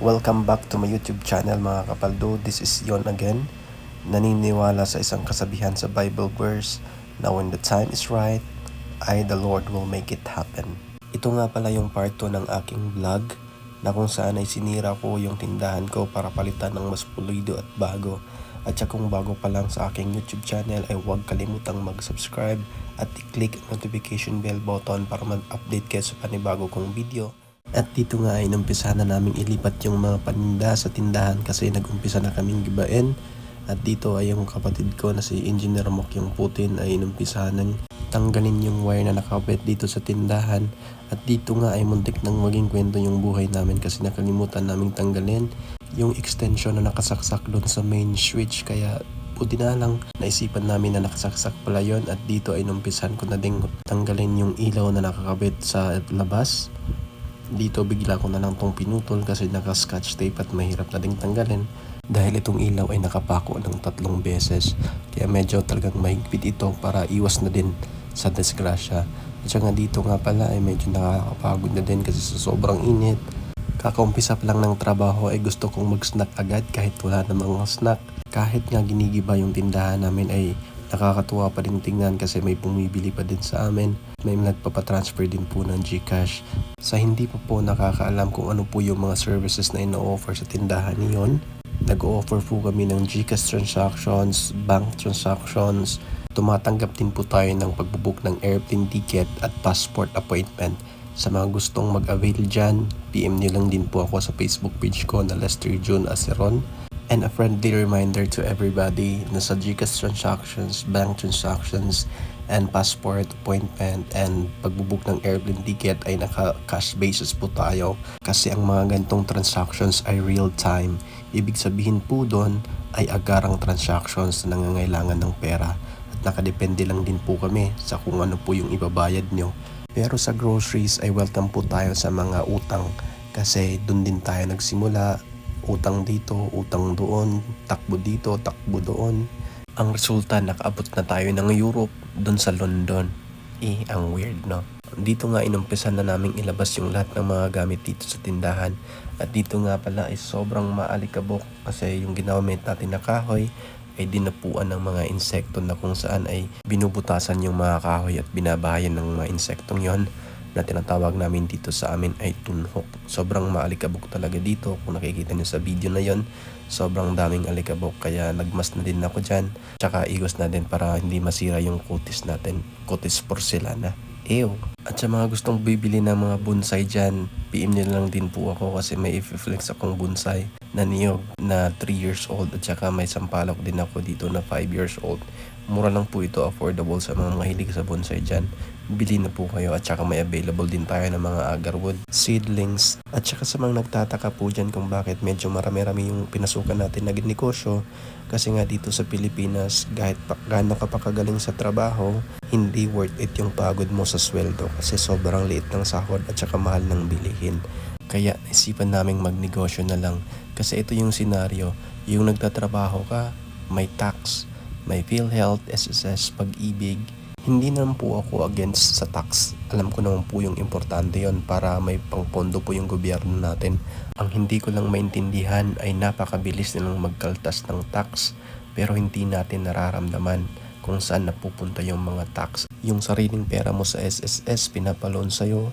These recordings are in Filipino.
Welcome back to my YouTube channel mga kapaldo. This is Yon again. Naniniwala sa isang kasabihan sa Bible verse na when the time is right, I the Lord will make it happen. Ito nga pala yung part 2 ng aking vlog na kung saan ay sinira ko yung tindahan ko para palitan ng mas pulido at bago. At sya kung bago pa lang sa aking YouTube channel ay huwag kalimutang mag-subscribe at i-click ang notification bell button para mag-update kayo sa panibago kong video. At dito nga ay inumpisa na namin ilipat yung mga paninda sa tindahan kasi nag-umpisa na kaming gibain. At dito ay yung kapatid ko na si Engineer Mok yung Putin ay inumpisa ng tanggalin yung wire na nakabit dito sa tindahan. At dito nga ay muntik nang maging kwento yung buhay namin kasi nakalimutan naming tanggalin yung extension na nakasaksak doon sa main switch kaya buti na lang naisipan namin na nakasaksak pala yon at dito ay numpisan ko na ding tanggalin yung ilaw na nakakabit sa labas dito bigla ko na lang tong pinutol kasi naka-scotch tape at mahirap na ding tanggalin. Dahil itong ilaw ay nakapako ng tatlong beses. Kaya medyo talagang mahigpit ito para iwas na din sa disgrasya. At saka dito nga pala ay medyo nakakapagod na din kasi sa sobrang init. Kakaumpisa pa lang ng trabaho ay gusto kong mag-snack agad kahit wala namang snack. Kahit nga ginigiba yung tindahan namin ay nakakatuwa pa din tingnan kasi may bumibili pa din sa amin. May nagpapatransfer din po ng Gcash. Sa hindi pa po nakakaalam kung ano po yung mga services na ino-offer sa tindahan niyon, nag-offer po kami ng Gcash transactions, bank transactions, tumatanggap din po tayo ng pagbubook ng airplane ticket at passport appointment sa mga gustong mag-avail dyan, PM nyo lang din po ako sa Facebook page ko na Lester June Aceron. And a friendly reminder to everybody na sa GCash transactions, bank transactions, and passport appointment and pagbubuk ng airplane ticket ay naka-cash basis po tayo kasi ang mga gantong transactions ay real time. Ibig sabihin po doon ay agarang transactions na nangangailangan ng pera at nakadepende lang din po kami sa kung ano po yung ibabayad nyo pero sa groceries ay welcome po tayo sa mga utang kasi doon din tayo nagsimula. Utang dito, utang doon, takbo dito, takbo doon. Ang resulta, nakaabot na tayo ng Europe, doon sa London. Eh, ang weird, no? Dito nga inumpisa na naming ilabas yung lahat ng mga gamit dito sa tindahan. At dito nga pala ay sobrang maalikabok kasi yung ginamit natin na kahoy ay dinapuan ng mga insekto na kung saan ay binubutasan yung mga kahoy at binabahayan ng mga insektong yon na tinatawag namin dito sa amin ay tunhok. Sobrang maalikabok talaga dito. Kung nakikita nyo sa video na yon sobrang daming alikabok kaya nagmas na din ako dyan. Tsaka igos na din para hindi masira yung kutis natin. Kutis porcelana. Ew. At sa mga gustong bibili ng mga bonsai dyan, PM nyo lang din po ako kasi may i-flex akong bonsai na niyog na 3 years old at saka may sampalok din ako dito na 5 years old. Mura lang po ito, affordable sa mga mahilig sa bonsai dyan. Bili na po kayo at saka may available din tayo ng mga agarwood, seedlings. At saka sa mga nagtataka po dyan kung bakit medyo marami-rami yung pinasukan natin na negosyo. Kasi nga dito sa Pilipinas, kahit pa, gaano ka sa trabaho, hindi worth it yung pagod mo sa sweldo kasi sobrang liit ng sahod at saka mahal ng bilihin. Kaya naisipan naming magnegosyo na lang kasi ito yung senaryo, yung nagtatrabaho ka, may tax, may PhilHealth, SSS, pag-ibig, hindi naman po ako against sa tax. Alam ko naman po yung importante yon para may pangpondo po yung gobyerno natin. Ang hindi ko lang maintindihan ay napakabilis nilang magkaltas ng tax pero hindi natin nararamdaman kung saan napupunta yung mga tax. Yung sariling pera mo sa SSS pinapaloan sa'yo,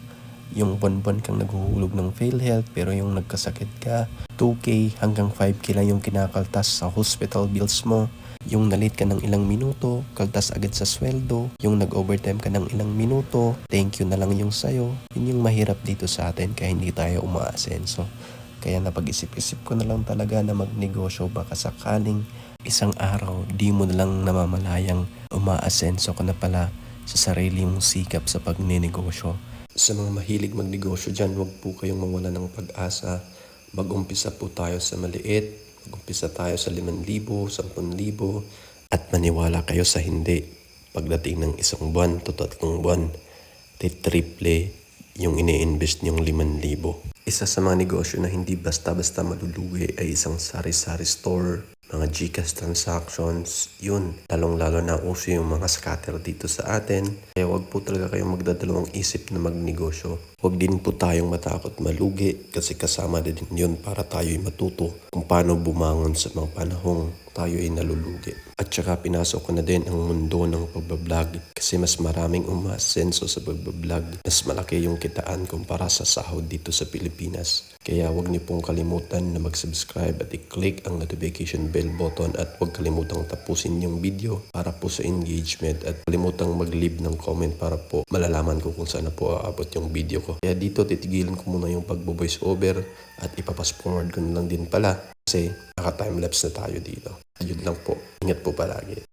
yung bonbon kang naghuhulog ng PhilHealth pero yung nagkasakit ka, 2K hanggang 5K lang yung kinakaltas sa hospital bills mo yung nalit ka ng ilang minuto, kaltas agad sa sweldo, yung nag-overtime ka ng ilang minuto, thank you na lang yung sayo. Yun yung mahirap dito sa atin kaya hindi tayo umaasenso. Kaya napag-isip-isip ko na lang talaga na magnegosyo baka sakaling isang araw di mo na lang namamalayang umaasenso ka na pala sa sarili mong sikap sa pagnenegosyo. Sa mga mahilig magnegosyo dyan, huwag po kayong mawala ng pag-asa. Mag-umpisa po tayo sa maliit, Mag-umpisa tayo sa 5,000, 10,000 at maniwala kayo sa hindi. Pagdating ng isang buwan to tatlong buwan, triple yung ini-invest niyong 5,000. Isa sa mga negosyo na hindi basta-basta malulugi ay isang sari-sari store. Mga GCash transactions, yun. Lalong-lalo na uso yung mga scatter dito sa atin. Kaya wag po talaga kayong magdadalawang isip na magnegosyo. Huwag din po tayong matakot malugi kasi kasama din yun para tayo'y matuto kung paano bumangon sa mga panahong tayo ay nalulugi. At saka pinasok ko na din ang mundo ng pagbablog kasi mas maraming umasenso sa pagbablog. Mas malaki yung kitaan kumpara sa sahod dito sa Pilipinas. Kaya huwag niyo pong kalimutan na mag-subscribe at i-click ang notification bell button at huwag kalimutang tapusin yung video para po sa engagement at kalimutang mag-leave ng comment para po malalaman ko kung saan na po aabot yung video ko. Kaya dito titigilan ko muna yung pagbo-voice over at ipapas forward ko na lang din pala kasi naka-timelapse na tayo dito. Yun lang po. Ingat po palagi.